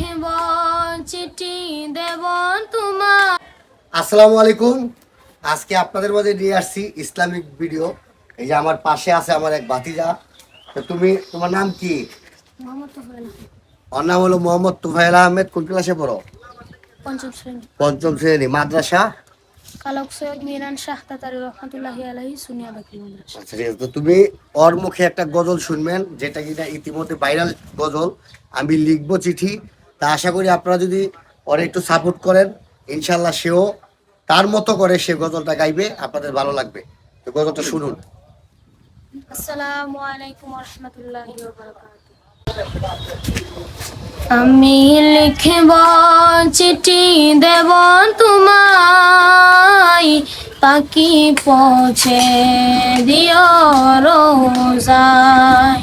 লিখব চিঠি দেব তোমার আসসালামু আলাইকুম। আজকে আপনাদের মাঝে নিয়ে আসছি ইসলামিক ভিডিও। এই যে আমার পাশে আছে আমার এক ভাতিজা। তো তুমি তোমার নাম কি? ওর নাম হলো মোহাম্মদ তুফাইল আহমেদ। কোন ক্লাসে পড়ো? পঞ্চম শ্রেণি। পঞ্চম শ্রেণি। মাদ্রাসা? কালক সৈয়দ মিরান শাহ তাতারি রহমতুল্লাহ আলহী সুনিয়া বাকি আচ্ছা ঠিক আছে। তো তুমি ওর মুখে একটা গজল শুনবেন যেটা কিনা ইতিমধ্যে ভাইরাল গজল। আমি লিখব চিঠি। তা আশা করি আপনারা যদি ওরে একটু সাপোর্ট করেন ইনশাল্লাহ সেও তার মতো করে সে গজলটা গাইবে, আপনাদের ভালো লাগবে। তো গজলটা শুনুন। আমি লিখব, চিঠি দেব তোমায়, পাখি পৌঁছে দিও রোজায়।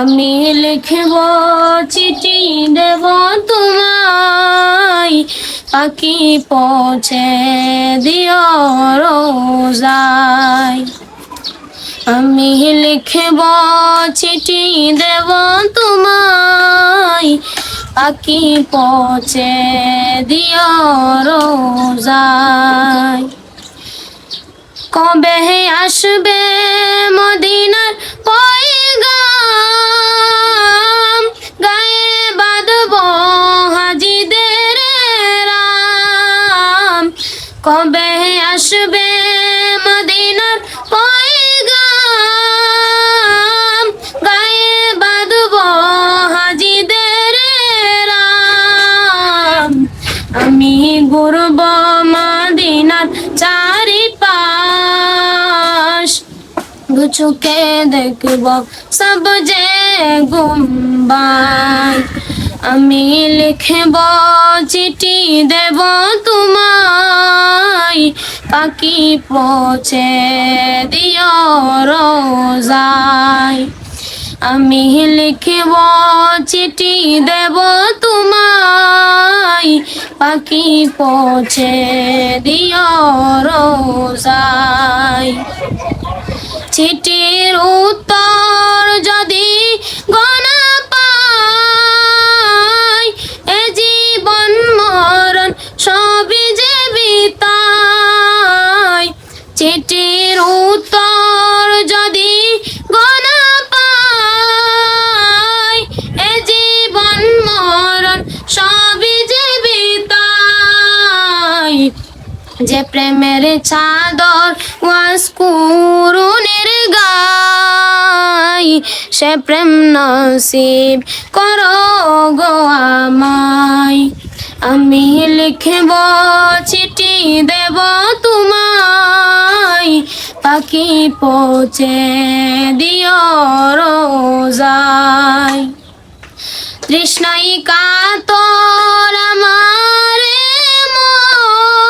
আমি লিখব চিঠি দেব তোমায়। পাখি পৌঁছে দিও রোজায়। আমি লিখব চিঠি দেব তোমায়। পাখি পৌঁছে দিও রোজায়। কবে আসবে মদিনার পয়গাম কবে আসবে মদিনার পয়গাম? গায়ে বাঁধব হাজিদের রাম। আমি গুরব মদিনার চারি পাশ গুছুকে দেখব সব যে গুম্বাই। আমি লিখব, চিঠি দেব তোমায়। পাখি পৌঁছে দিও রোজায়। আমি লিখব, চিঠি দেব তোমায়। পাখি পৌঁছে দিও রোজায়। চিঠির উত্তর চিঠির উত্তর যদি গণা পাই, এ জীবন মরণ সবই যে বিতাই। যে প্রেমের চাদর ওয়াস কুরুনের গাই, সে প্রেম নসিব করো গো আমায়। আমি লিখব চিঠি দেব তোমায়। পাখি পৌঁছে দিও রোজায়। তৃষ্ণাই কাতর আমারে মন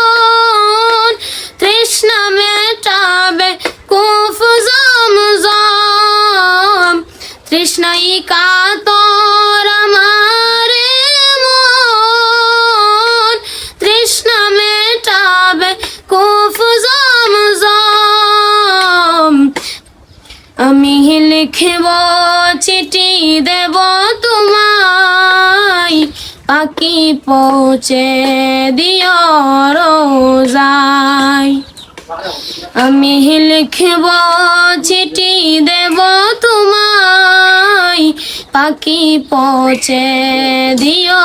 তৃষ্ণা মেটাবে কুফ জমজম। তৃষ্ণাই কাতর দেব তোমায়। পাখি পৌঁছে দিও রোজায়। আমি লিখব চিঠি দেব তোমায়। পাখি পৌঁছে দিও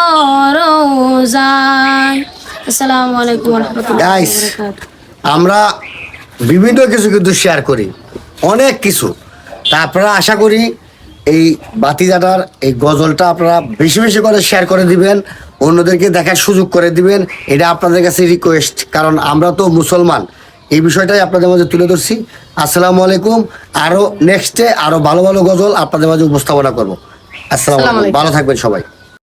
রোজায়। আসসালামু আলাইকুম আমরা বিভিন্ন কিছু কিন্তু শেয়ার করি। অনেক কিছু। তা আপনারা আশা করি এই বাতিদাটার এই গজলটা আপনারা বেশি বেশি করে শেয়ার করে দিবেন অন্যদেরকে দেখার সুযোগ করে দিবেন এটা আপনাদের কাছে রিকোয়েস্ট কারণ আমরা তো মুসলমান। এই বিষয়টাই আপনাদের মাঝে তুলে ধরছি। আসসালামু আলাইকুম আরও নেক্সটে আরও ভালো ভালো গজল আপনাদের মাঝে উপস্থাপনা করব। আসসালামু আলাইকুম। ভালো থাকবেন সবাই।